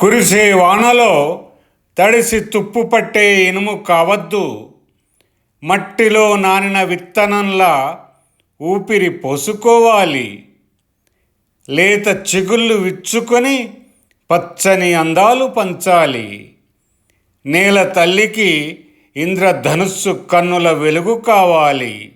కురిసే వానలో తడిసి తుప్పు పట్టే ఇనుము కావద్దు. మట్టిలో నానిన విత్తనంలా ఊపిరి పోసుకోవాలి. లేత చిగుళ్ళు విచ్చుకొని పచ్చని అందాలు పంచాలి. నేల తల్లికి ఇంద్రధనుస్సు కన్నుల వెలుగు కావాలి.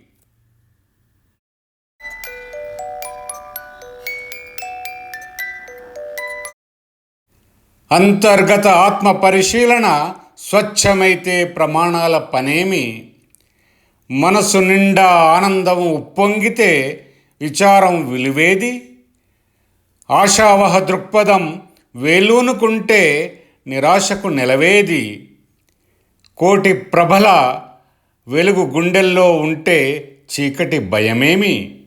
అంతర్గత ఆత్మ పరిశీలన స్వచ్ఛమైతే ప్రమాణాల పనేమి? మనసు నిండా ఆనందం ఉప్పొంగితే విచారం విలువేది? ఆశావహ దృక్పథం వేలూనుకుంటే నిరాశకు నిలవేది? కోటి ప్రభల వెలుగు గుండెల్లో ఉంటే చీకటి భయమేమి?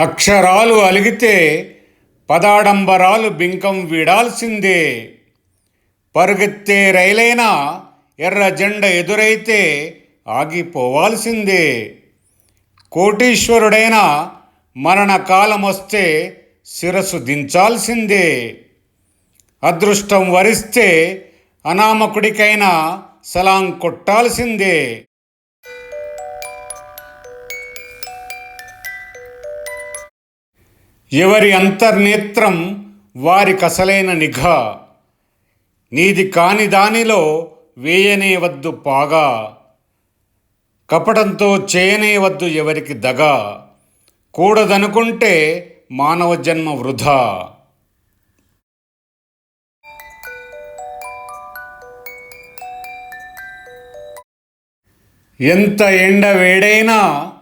అక్షరాలు అలిగితే పదాడంబరాలు బింకం వీడాల్సిందే. పరుగెత్తే రైలైనా ఎర్ర జెండ ఎదురైతే ఆగిపోవాల్సిందే. కోటీశ్వరుడైన మరణకాలమొస్తే శిరసు శిరస్సు దించాల్సిందే. అదృష్టం వరిస్తే అనామకుడికైనా సలాం కొట్టాల్సిందే. ఎవరి అంతర్నేత్రం వారి కసలైన నిఘా. నీది కాని దానిలో వేయనే వద్దు పాగా. కపటంతో చేయనే వద్దు ఎవరికి దగ. కూడదనుకుంటే మానవ జన్మ వృధా. ఎంత ఎండ వేడైనా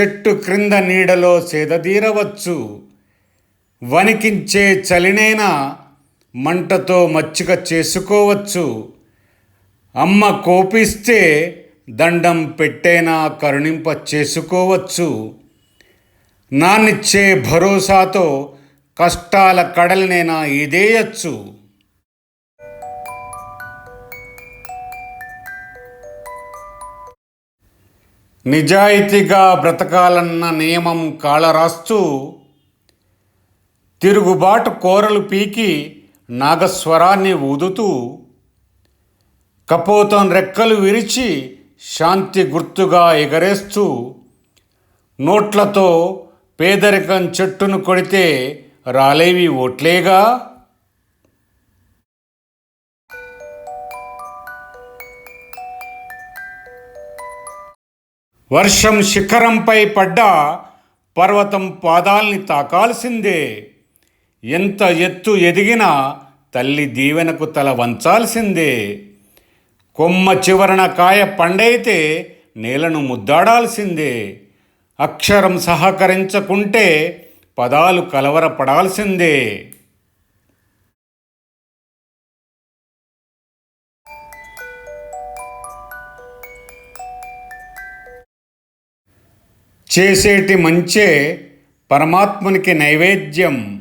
చెట్టు క్రింద నీడలో సేదదీరవచ్చు వణికించే చలినైనా మంటతో మచ్చిక చేసుకోవచ్చు. అమ్మ కోపిస్తే దండం పెట్టైనా కరుణింప చేసుకోవచ్చు. నాన్నిచ్చే భరోసాతో కష్టాల కడలనైనా ఇదేయచ్చు. నిజాయితీగా బ్రతకాలన్న నియమం కాళరాస్తూ తిరుగుబాటు కోరలు పీకి నాగస్వరాన్ని ఊదుతూ కపోతం రెక్కలు విరిచి శాంతి గుర్తుగా ఎగరేస్తూ నోట్లతో పేదరికం చెట్టును కొడితే రాలేవి ఓట్లేగా? వర్షం శిఖరంపై పడ్డ పర్వతం పాదాల్ని తాకాల్సిందే. ఎంత ఎత్తు ఎదిగినా తల్లి దీవెనకు తల వంచాల్సిందే. కొమ్మ చివరన కాయ పండైతే నేలను ముద్దాడాల్సిందే. అక్షరం సహకరించకుంటే పదాలు కలవరపడాల్సిందే. చేసేటి మంచే పరమాత్మునికి నైవేద్యం.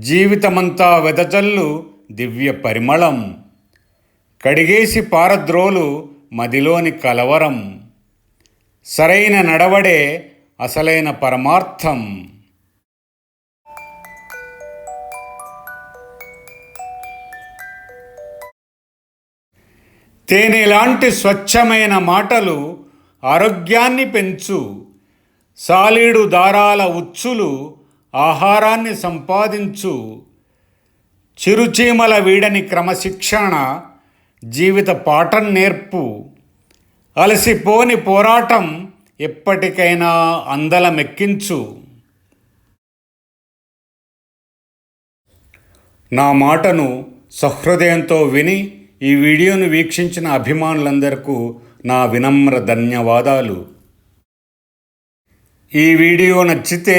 జీవితమంతా వెదజల్లు దివ్య పరిమళం. కడిగేసి పారద్రోలు మదిలోని కలవరం. సరైన నడవడే అసలైన పరమార్థం. తేనెలాంటి స్వచ్ఛమైన మాటలు ఆరోగ్యాన్ని పెంచు. సాలీడు దారాల ఉచ్చులు ఆహారాన్ని సంపాదించు. చిరుచీమల వీడని క్రమశిక్షణ జీవిత పాఠం నేర్పు. అలసిపోని పోరాటం ఎప్పటికైనా అందలమెక్కించు. నా మాటను సహృదయంతో విని ఈ వీడియోను వీక్షించిన అభిమానులందరకు నా వినమ్ర ధన్యవాదాలు. ఈ వీడియో నచ్చితే